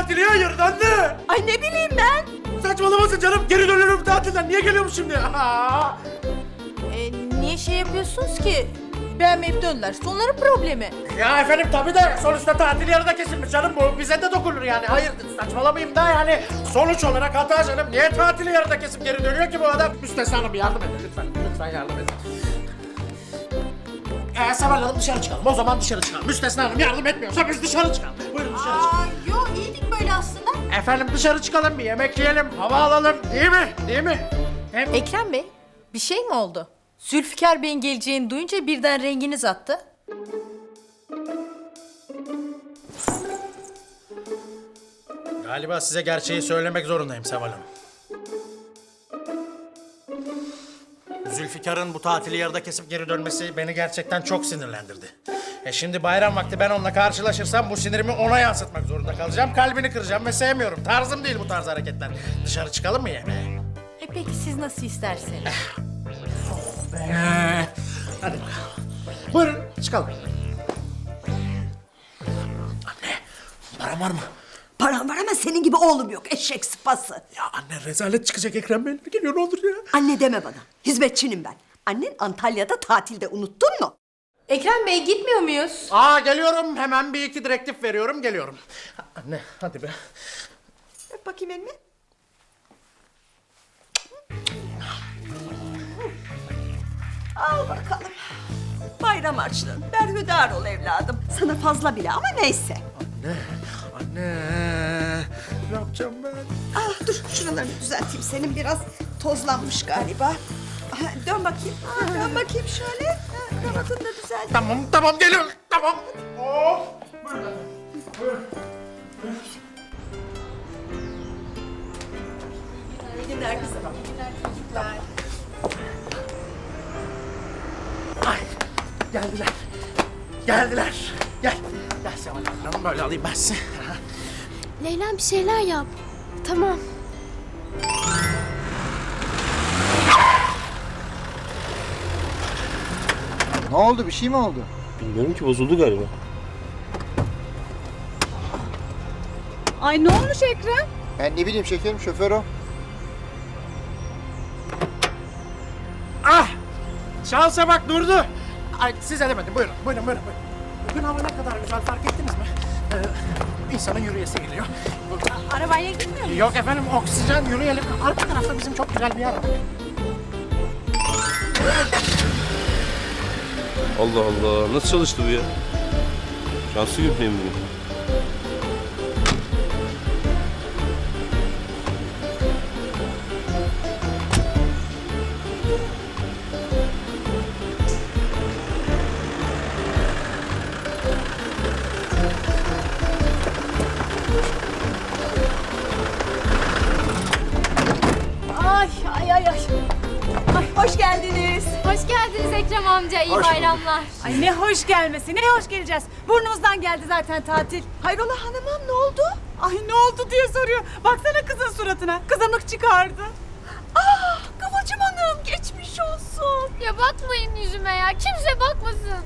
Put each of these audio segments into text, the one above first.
tatili hayır anne. Ay ne bileyim ben. Saçmalamasın canım. Geri dönüyorum tatilden. Niye geliyorum şimdi? Aa! E, niye şey yapıyorsunuz ki? Beğenmeyip döndüler. Onların problemi. Ya efendim tabii de sonuçta tatil yarıda kesilmiş canım. Bu bize de dokunur yani. Hayır saçmalamayayım da yani. Sonuç olarak hata canım. Niye tatili yarıda kesip geri dönüyor ki bu adam? Müstesna Hanım yardım edin lütfen. Lütfen yardım edin. Ee, Hanım dışarı çıkalım. O zaman dışarı çıkalım. Müstesna Hanım yardım etmiyorsa biz dışarı çıkalım. Buyurun dışarı çıkalım. Efendim dışarı çıkalım bir yemek yiyelim, hava alalım. Değil mi? Değil mi? Hem... Ekrem Bey, bir şey mi oldu? Zülfikar Bey'in geleceğini duyunca birden renginiz attı. Galiba size gerçeği söylemek zorundayım Seval Hanım. Zülfikar'ın bu tatili yarıda kesip geri dönmesi beni gerçekten çok sinirlendirdi. E şimdi bayram vakti ben onunla karşılaşırsam bu sinirimi ona yansıtmak zorunda kalacağım. Kalbini kıracağım ve sevmiyorum. Tarzım değil bu tarz hareketler. Dışarı çıkalım mı yemeğe? E peki siz nasıl isterseniz. Ee, hadi bakalım. Buyurun çıkalım. Anne, param var mı? Param var ama senin gibi oğlum yok eşek sıpası. Ya anne rezalet çıkacak Ekrem Bey. Geliyor ne olur ya. Anne deme bana. Hizmetçinim ben. Annen Antalya'da tatilde unuttun mu? Ekrem Bey gitmiyor muyuz? Aa geliyorum hemen bir iki direktif veriyorum geliyorum. Anne hadi be. Öp bakayım elimi. Al bakalım. Bayram harçlığın. Berhudar ol evladım. Sana fazla bile ama neyse. Anne, anne. Ne yapacağım ben? Ah dur şuralarını düzelteyim. Senin biraz tozlanmış galiba. Dön bakayım. Dön bakayım şöyle. Kravatını da düzelt. Tamam tamam geliyorum tamam. Of. Buyurun. Buyurun. İyi günler kızım. Ay geldiler. Geldiler. Gel. Gel Seval Hanım böyle alayım ben sizi. Leyla bir şeyler yap. Tamam. Ne oldu? Bir şey mi oldu? Bilmiyorum ki bozuldu galiba. Ay ne olmuş Ekrem? Ben ne bileyim şekerim şoför o. Ah! Şansa bak durdu. Ay size demedim buyurun buyurun buyurun. buyurun. Bugün hava ne kadar güzel fark ettiniz mi? Ee, insanın yürüyesi geliyor. Arabayla gitmiyor musun? Yok efendim oksijen yürüyelim. Arka tarafta bizim çok güzel bir yer var. Allah Allah nasıl çalıştı bu ya? Şanslı götüreyim bugün. Ekrem amca. İyi bayramlar. Ay ne hoş gelmesi ne hoş geleceğiz. Burnumuzdan geldi zaten tatil. Hayrola hanımım ne oldu? Ay ne oldu diye soruyor. Baksana kızın suratına. Kızamık çıkardı. Ah Kıvılcım Hanım geçmiş olsun. Ya bakmayın yüzüme ya. Kimse bakmasın.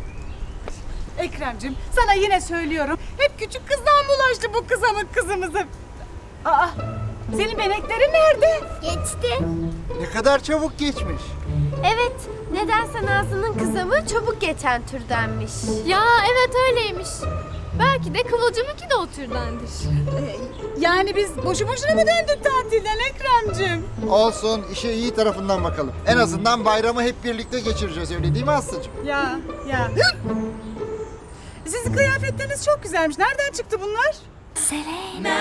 Ekrem'cim sana yine söylüyorum. Hep küçük kızdan bulaştı bu kızamık kızımızı. Aa senin beneklerin nerede? Geçti. Ne kadar çabuk geçmiş. Evet. Nedense Nazlı'nın kızamı çabuk geçen türdenmiş. Ya evet öyleymiş. Belki de Kıvılcım'ınki de o türdendir. Ee, yani biz boşu boşuna mı döndük tatilden Ekrem'cim? Olsun işe iyi tarafından bakalım. En azından bayramı hep birlikte geçireceğiz öyle değil mi Aslı'cığım? Ya, ya. Sizin kıyafetleriniz çok güzelmiş. Nereden çıktı bunlar? Serena.